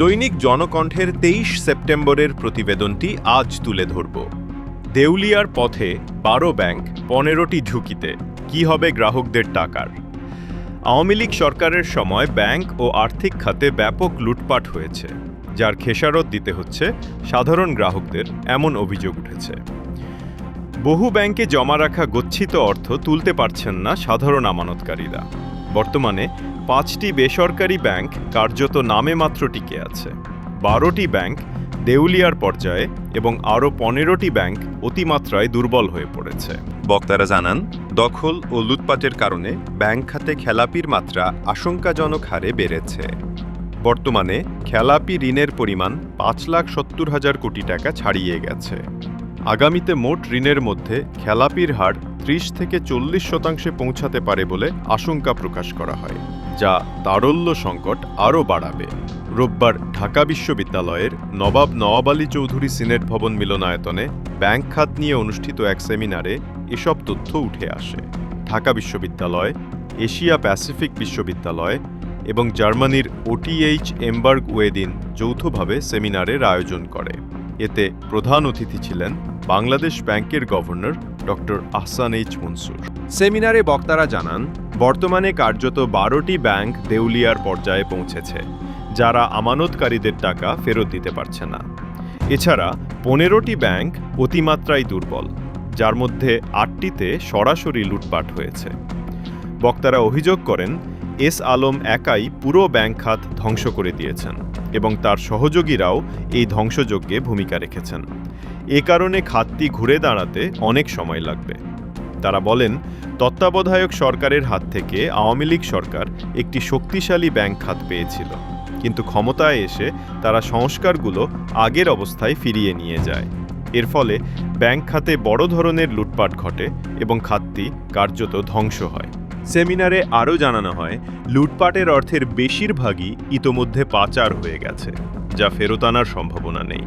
দৈনিক জনকণ্ঠের তেইশ সেপ্টেম্বরের প্রতিবেদনটি আজ তুলে ধরব। দেউলিয়ার পথে বারো ব্যাংক পনেরোটি ঝুঁকিতে। কি হবে গ্রাহকদের টাকার? আওয়ামী লীগ সরকারের সময় ব্যাংক ও আর্থিক খাতে ব্যাপক লুটপাট হয়েছে, যার খেসারত দিতে হচ্ছে সাধারণ গ্রাহকদের এমন অভিযোগ উঠেছে। বহু ব্যাংকে জমা রাখা গচ্ছিত অর্থ তুলতে পারছেন না সাধারণ আমানতকারীরা। বর্তমানে পাঁচটি বেসরকারি ব্যাংক কার্যত নামে মাত্র টিকে আছে। বারোটি ব্যাংক দেউলিয়ার পর্যায়ে এবং আরও পনেরোটি ব্যাংক অতিমাত্রায় দুর্বল হয়ে পড়েছে। বক্তারা জানান, দখল ও লুটপাটের কারণে ব্যাংক খাতে খেলাপির মাত্রা আশঙ্কাজনক হারে বেড়েছে। বর্তমানে খেলাপি ঋণের পরিমাণ পাঁচ লাখ সত্তর হাজার কোটি টাকা ছাড়িয়ে গেছে। আগামীতে মোট ঋণের মধ্যে খেলাপির হার ত্রিশ থেকে চল্লিশ শতাংশে পৌঁছাতে পারে বলে আশঙ্কা প্রকাশ করা হয়, যা তারল্য সংকট আরও বাড়াবে। রোববার ঢাকা বিশ্ববিদ্যালয়ের নবাব নওয়াব আলী চৌধুরী সিনেট ভবন মিলনায়তনে ব্যাংক খাত নিয়ে অনুষ্ঠিত এক সেমিনারে এসব তথ্য উঠে আসে। ঢাকা বিশ্ববিদ্যালয়, এশিয়া প্যাসিফিক বিশ্ববিদ্যালয় এবং জার্মানির ওটিএইচ এমবার্গ ওয়েদিন যৌথভাবে সেমিনারের আয়োজন করে। এতে প্রধান অতিথি ছিলেন বাংলাদেশ ব্যাংকের governor doctor Ahsan H Mansur. সেমিনারে বক্তারা জানান, বর্তমানে কার্যত বারোটি ব্যাংক দেউলিয়ার পর্যায়ে পৌঁছেছে, যারা আমানতকারীদের টাকা ফেরত দিতে পারছে না। এছাড়া পনেরোটি ব্যাংক অতিমাত্রায় দুর্বল, যার মধ্যে আটটিতে সরাসরি লুটপাট হয়েছে। বক্তারা অভিযোগ করেন এস আলম একাই পুরো ব্যাংক খাত ধ্বংস করে দিয়েছেন এবং তার সহযোগীরাও এই ধ্বংসযজ্ঞে ভূমিকা রেখেছেন। এ কারণে খাতটি ঘুরে দাঁড়াতে অনেক সময় লাগবে। তারা বলেন, তত্ত্বাবধায়ক সরকারের হাত থেকে আওয়ামী লীগ সরকার একটি শক্তিশালী ব্যাংক খাত পেয়েছিল। কিন্তু ক্ষমতায় এসে তারা সংস্কারগুলো আগের অবস্থায় ফিরিয়ে নিয়ে যায়। এর ফলে ব্যাংক খাতে বড় ধরনের লুটপাট ঘটে এবং খাতটি কার্যত ধ্বংস হয়। সেমিনারে আরও জানানো হয়, লুটপাটের অর্থের বেশিরভাগই ইতোমধ্যে পাচার হয়ে গেছে, যা ফেরত আনার সম্ভাবনা নেই।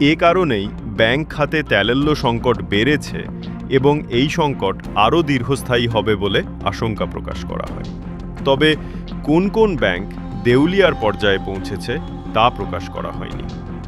এ কারণেই ব্যাংক খাতে তেলাল্য সংকট বেড়েছে এবং এই সংকট আরও দীর্ঘস্থায়ী হবে বলে আশঙ্কা প্রকাশ করা হয়। তবে কোন কোন ব্যাংক দেউলিয়ার পর্যায়ে পৌঁছেছে তা প্রকাশ করা হয়নি।